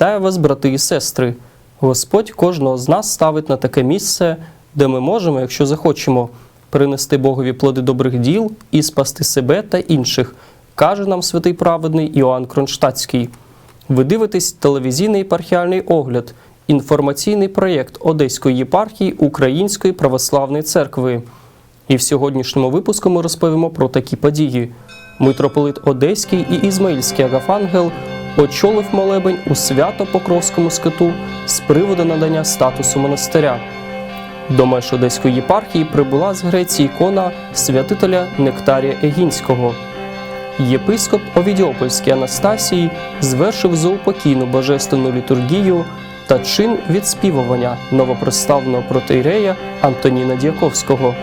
Вітаю вас, брати і сестри. Господь кожного з нас ставить на таке місце, де ми можемо, якщо захочемо, принести Богові плоди добрих діл і спасти себе та інших, каже нам святий праведний Іоанн Кронштадтський. Ви дивитесь телевізійний єпархіальний огляд, інформаційний проєкт Одеської єпархії Української православної церкви. І в сьогоднішньому випуску ми розповімо про такі події. Митрополит Одеський і Ізмаїльський Агафангел очолив молебень у Свято-Покровському скиту з приводу надання статусу монастиря. До меж Одеської єпархії прибула з Греції ікона святителя Нектарія Егінського. Єпископ Овідіопольський Анастасій звершив заупокійну божественну літургію та чин відспівування новоприставленого протеєрея Антоніна Діаковського.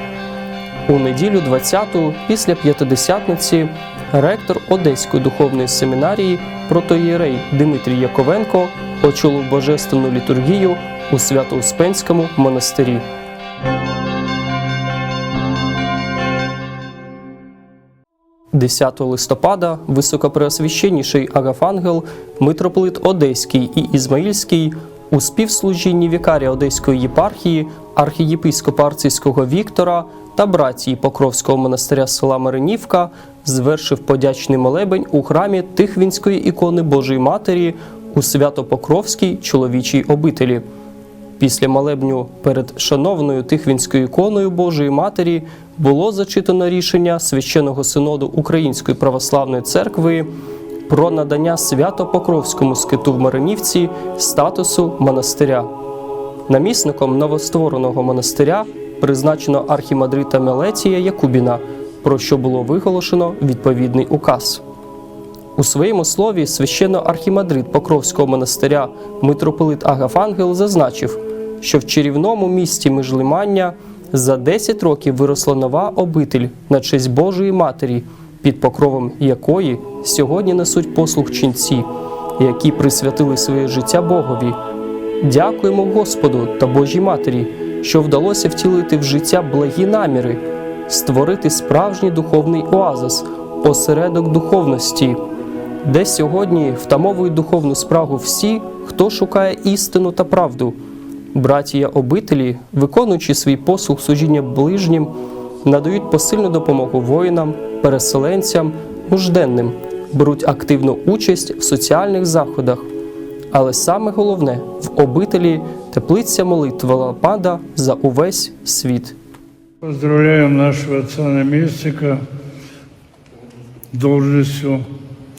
У неділю 20-ту, після п'ятидесятниці, ректор Одеської духовної семінарії протоєрей Дмитрій Яковенко очолив божественну літургію у Свято-Успенському монастирі. – 10 листопада високопреосвященніший Агафангел, митрополит Одеський і Ізмаїльський у співслужінні вікарія Одеської єпархії, архієпископа Арцизького Віктора та братії Покровського монастиря села Маринівка звершив подячний молебень у храмі Тихвінської ікони Божої Матері у Свято-Покровській чоловічій обителі. Після молебню перед шановною Тихвінською іконою Божої Матері було зачитано рішення священного синоду Української православної церкви про надання Свято-Покровському скиту в Маринівці статусу монастиря. Намісником новоствореного монастиря призначено архімандрита Мелетія Якубіна, про що було виголошено відповідний указ. У своєму слові священно-архімандрит Покровського монастиря митрополит Агафангел зазначив, що в чарівному місті Межлимання за 10 років виросла нова обитель на честь Божої Матері, під покровом якої сьогодні несуть послуг ченці, які присвятили своє життя Богові. Дякуємо Господу та Божій Матері, що вдалося втілити в життя благі наміри, створити справжній духовний оазис, осередок духовності де сьогодні втамовують духовну спрагу всі, хто шукає істину та правду. Братія обителі, виконуючи свій послуг служіння ближнім, надають посильну допомогу воїнам, переселенцям, нужденним, беруть активну участь в соціальних заходах. Але саме головне в обителі теплиця молитва Лампада за увесь світ. Поздравляем нашего отца наместника должностью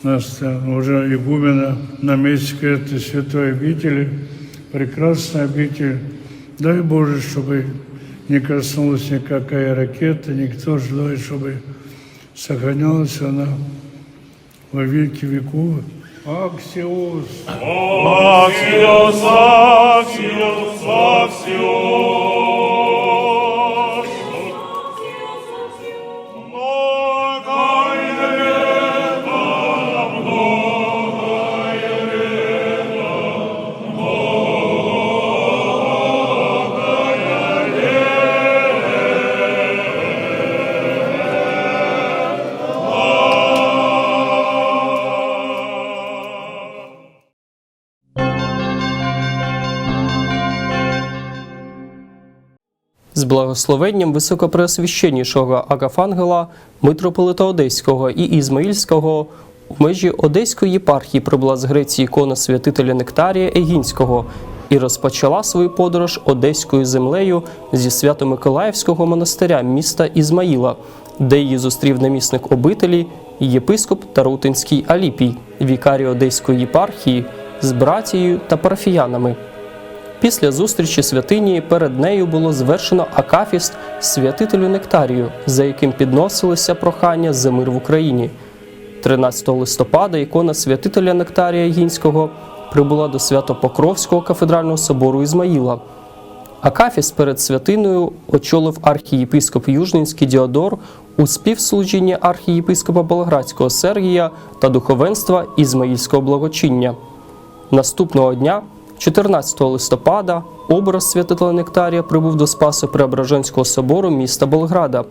нас уже игумена наместника этой святой обители, прекрасная обитель. Дай Боже, чтобы не коснулась никакая ракета, никто желает, чтобы сохранялась она во веки веков. Аксиос! Axios, Axios, Axios. З благословенням високопреосвященнішого Агафангела, митрополита Одеського і Ізмаїльського у межі Одеської єпархії прибула з Греції ікона святителя Нектарія Егінського і розпочала свою подорож Одеською землею зі Свято-Миколаївського монастиря міста Ізмаїла, де її зустрів намісник обителі єпископ Тарутинський Аліпій, вікарій Одеської єпархії з братією та парафіянами. Після зустрічі святині перед нею було звершено акафіст святителю Нектарію, за яким підносилися прохання за мир в Україні. 13 листопада ікона святителя Нектарія Єгінського прибула до Свято-Покровського кафедрального собору Ізмаїла. Акафіст перед святиною очолив архієпископ Южненський Діодор у співслужінні архієпископа Болградського Сергія та духовенства Ізмаїльського благочиння. Наступного дня, 14 листопада, образ святителя Нектарія прибув до Спасо Преображенського собору міста Болграда.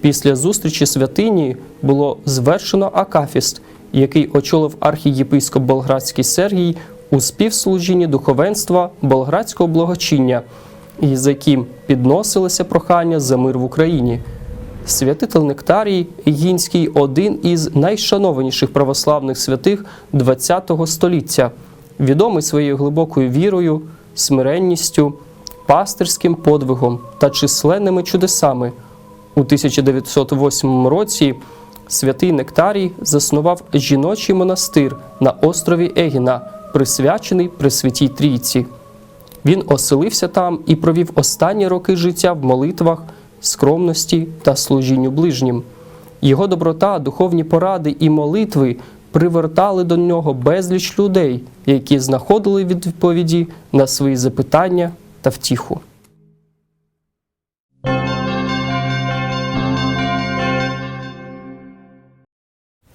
Після зустрічі святині було звершено акафіст, який очолив архієпископ Болградський Сергій у співслужінні духовенства болградського благочиння, за яким підносилося прохання за мир в Україні. Святитель Нектарій Гінський один із найшанованіших православних святих ХХ століття, відомий своєю глибокою вірою, смиренністю, пастирським подвигом та численними чудесами. У 1908 році святий Нектарій заснував жіночий монастир на острові Егіна, присвячений Пресвятій Трійці. Він оселився там і провів останні роки життя в молитвах, скромності та служінню ближнім. Його доброта, духовні поради і молитви привертали до нього безліч людей, які знаходили відповіді на свої запитання та втіху.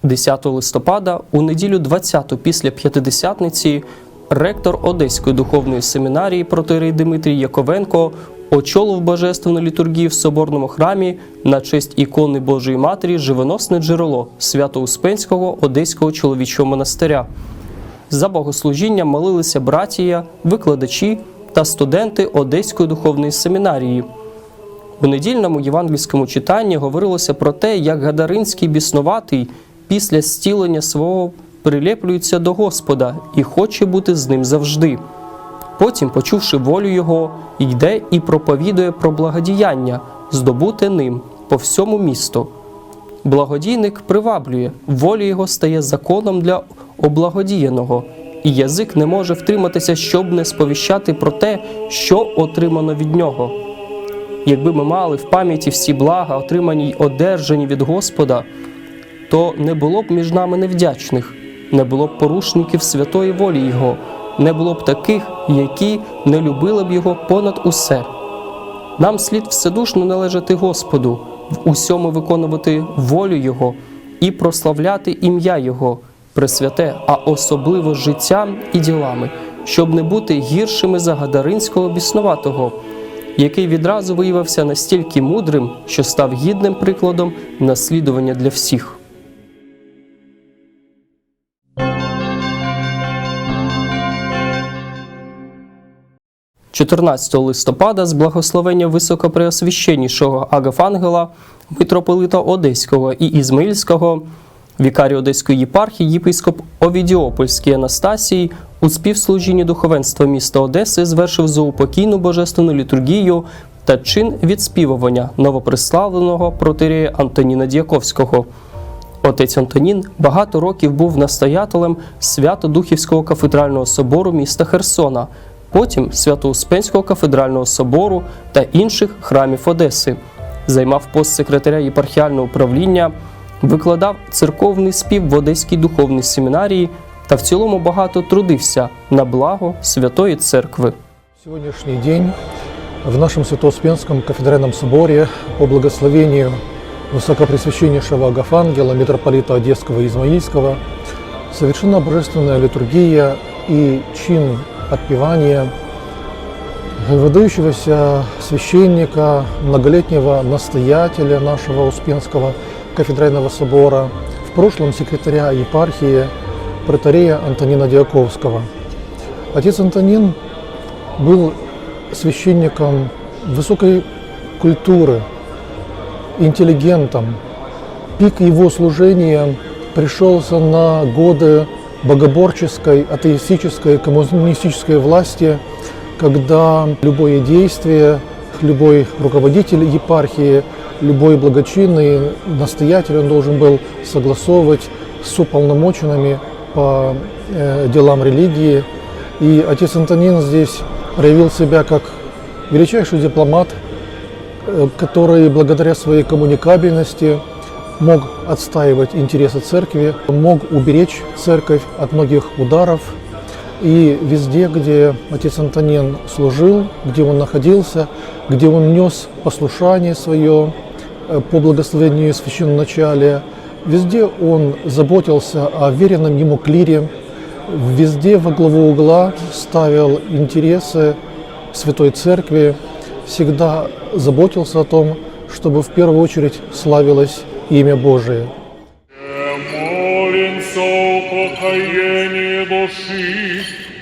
10 листопада, у неділю 20 після П'ятидесятниці, ректор Одеської духовної семінарії протирій Дмитрій Яковенко очолив божественну літургію в соборному храмі на честь ікони Божої Матері Живоносне джерело Свято-Успенського Одеського чоловічого монастиря. За богослужінням молилися братія, викладачі та студенти Одеської духовної семінарії. У недільному євангельському читанні говорилося про те, як Гадаринський біснуватий після стілення свого прилеплюється до Господа і хоче бути з ним завжди. Потім, почувши волю Його, йде і проповідує про благодіяння, здобуте ним по всьому місту. Благодійник приваблює, воля його стає законом для облагодіяного, і язик не може втриматися, щоб не сповіщати про те, що отримано від нього. Якби ми мали в пам'яті всі блага, отримані й одержані від Господа, то не було б між нами невдячних, не було б порушників святої волі Його, не було б таких, які не любили б Його понад усе. Нам слід вседушно належати Господу, в усьому виконувати волю Його і прославляти ім'я Його, пресвяте, а особливо життям і ділами, щоб не бути гіршими за Гадаринського біснуватого, який відразу виявився настільки мудрим, що став гідним прикладом наслідування для всіх. 14 листопада з благословення високопреосвященнішого Агафангела, митрополита Одеського і Ізмаїльського, вікарі Одеської єпархії, єпископ Овідіопольський Анастасій у співслужінні духовенства міста Одеси звершив заупокійну божественну літургію та чин відспівування новоприславленого протирія Антоніна Діаковського. Отець Антонін багато років був настоятелем Свято-Духівського кафедрального собору міста Херсона, потім Свято-Успенського кафедрального собору та інших храмів Одеси. Займав пост секретаря єпархіального управління, викладав церковний спів в Одеській духовній семінарії та в цілому багато трудився на благо Святої Церкви. Сегодняшний день в нашем Свято-Успенском кафедральном соборе по благословению Высокопресвященнейшего Агафангела, митрополита Одесского и Измаильского, совершена божественная литургия и чин отпевания выдающегося священника, многолетнего настоятеля нашего Успенского кафедрального собора, в прошлом секретаря епархии протарея Антонина Диаковского. Отец Антонин был священником высокой культуры, интеллигентом. Пик его служения пришелся на годы богоборческой, атеистической, коммунистической власти, когда любое действие, любой руководитель епархии, любой благочинный настоятель, он должен был согласовывать с уполномоченными по э, делам религии. И отец Антонин здесь проявил себя как величайший дипломат, э, который благодаря своей коммуникабельности мог отстаивать интересы церкви, мог уберечь церковь от многих ударов. И везде, где отец Антонин служил, где он находился, где он нес послушание свое э, по благословению священноначалия, везде он заботился о веренном ему клире, везде во главу угла ставил интересы Святой Церкви, всегда заботился о том, чтобы в первую очередь славилось имя Божие.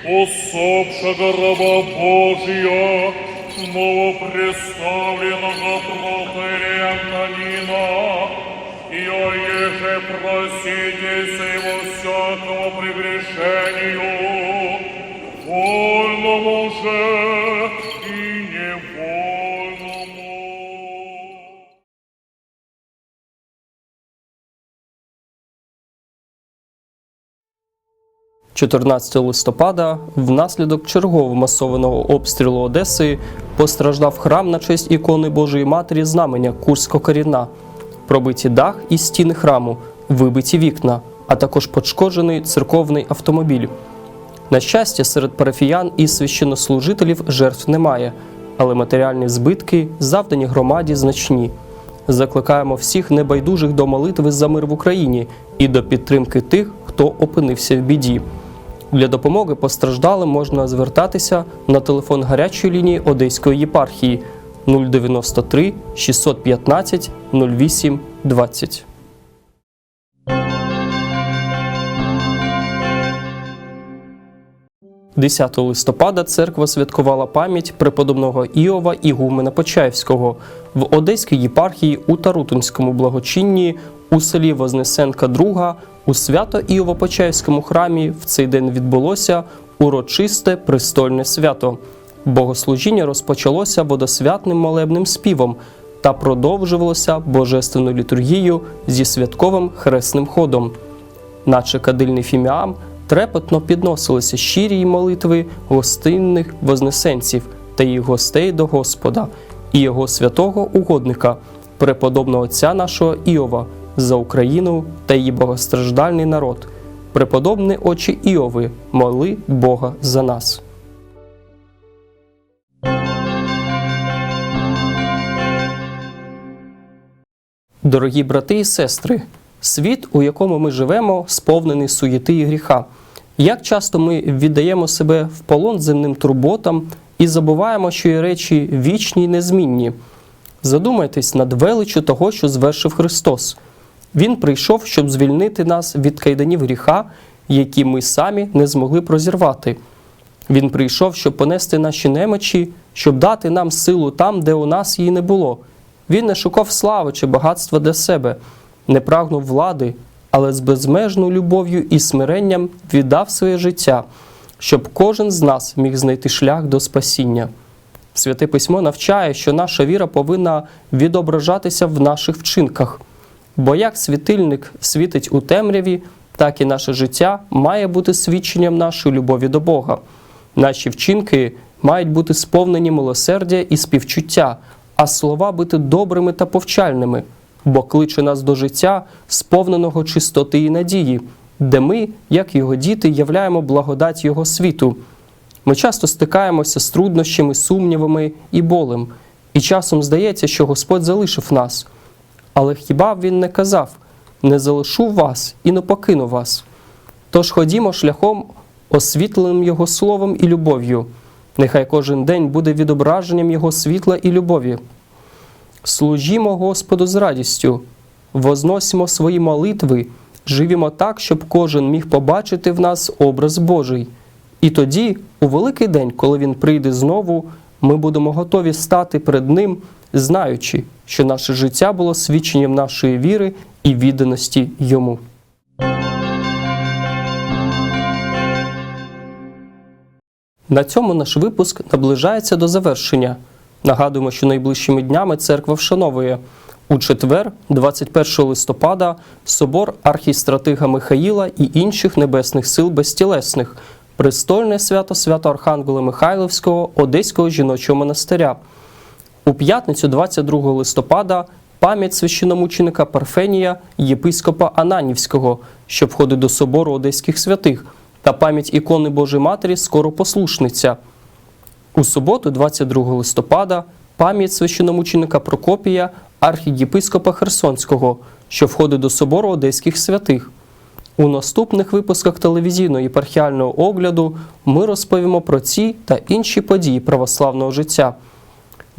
Усопшего раба Божия, новопредставленного протеерея Антонина, и о еже проситесь его всякого прегрешению, 14 листопада внаслідок чергового масованого обстрілу Одеси постраждав храм на честь ікони Божої Матері знамення Курсько-Корінна, пробиті дах і стіни храму, вибиті вікна, а також пошкоджений церковний автомобіль. На щастя, серед парафіян і священнослужителів жертв немає, але матеріальні збитки, завдані громаді, значні. Закликаємо всіх небайдужих до молитви за мир в Україні і до підтримки тих, хто опинився в біді. Для допомоги постраждалим можна звертатися на телефон гарячої лінії Одеської єпархії 093 615 08 20. – 10 листопада церква святкувала пам'ять преподобного Іова Ігумена Почаївського в Одеській єпархії у Тарутинському благочинні у селі Вознесенка II у свято Іово-Почаївському храмі в цей день відбулося урочисте престольне свято. Богослужіння розпочалося водосвятним молебним співом та продовжувалося божественною літургією зі святковим хресним ходом наче кадильний фіміам, трепетно підносилися щирі молитви гостинних вознесенців та їх гостей до Господа і його святого угодника, преподобного отця нашого Іова, за Україну та її богостраждальний народ. Преподобний очі Іови, моли Бога за нас. Дорогі брати і сестри, світ, у якому ми живемо, сповнений суєти і гріха. Як часто ми віддаємо себе в полон земним турботам і забуваємо, що є речі вічні й незмінні. Задумайтесь над величчю того, що звершив Христос. Він прийшов, щоб звільнити нас від кайданів гріха, які ми самі не змогли прозірвати. Він прийшов, щоб понести наші немочі, щоб дати нам силу там, де у нас її не було. Він не шукав слави чи багатства для себе, не прагнув влади, але з безмежною любов'ю і смиренням віддав своє життя, щоб кожен з нас міг знайти шлях до спасіння. Святе письмо навчає, що наша віра повинна відображатися в наших вчинках. Бо як світильник світить у темряві, так і наше життя має бути свідченням нашої любові до Бога. Наші вчинки мають бути сповнені милосердя і співчуття, а слова бути добрими та повчальними, бо кличе нас до життя, сповненого чистоти і надії, де ми, як його діти, являємо благодать Його світу. Ми часто стикаємося з труднощами, сумнівами і болем, і часом здається, що Господь залишив нас. Але хіба він не казав: не залишу вас і не покину вас? Тож ходімо шляхом, освітленим Його словом і любов'ю. Нехай кожен день буде відображенням Його світла і любові. Служімо Господу з радістю, возносимо свої молитви, живімо так, щоб кожен міг побачити в нас образ Божий. І тоді, у великий день, коли Він прийде знову, ми будемо готові стати перед Ним, знаючи, що наше життя було свідченням нашої віри і відданості Йому. На цьому наш випуск наближається до завершення. Нагадуємо, що найближчими днями церква вшановує у четвер, 21 листопада, собор архістратига Михаїла і інших небесних сил безтілесних, престольне свято свято Архангела Михайловського Одеського жіночого монастиря. У п'ятницю, 22 листопада, пам'ять священомученика Парфенія, єпископа Ананівського, що входить до собору одеських святих, та пам'ять ікони Божої Матері Скоропослушниця. У суботу, 22 листопада, пам'ять священомученика Прокопія, архієпископа Херсонського, що входить до собору одеських святих. У наступних випусках телевізійного єпархіального огляду ми розповімо про ці та інші події православного життя.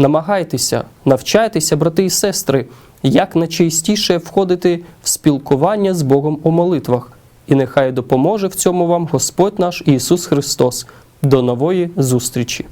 Намагайтеся, навчайтеся, брати і сестри, як найчастіше входити в спілкування з Богом у молитвах І нехай допоможе в цьому вам Господь наш Ісус Христос. До нової зустрічі!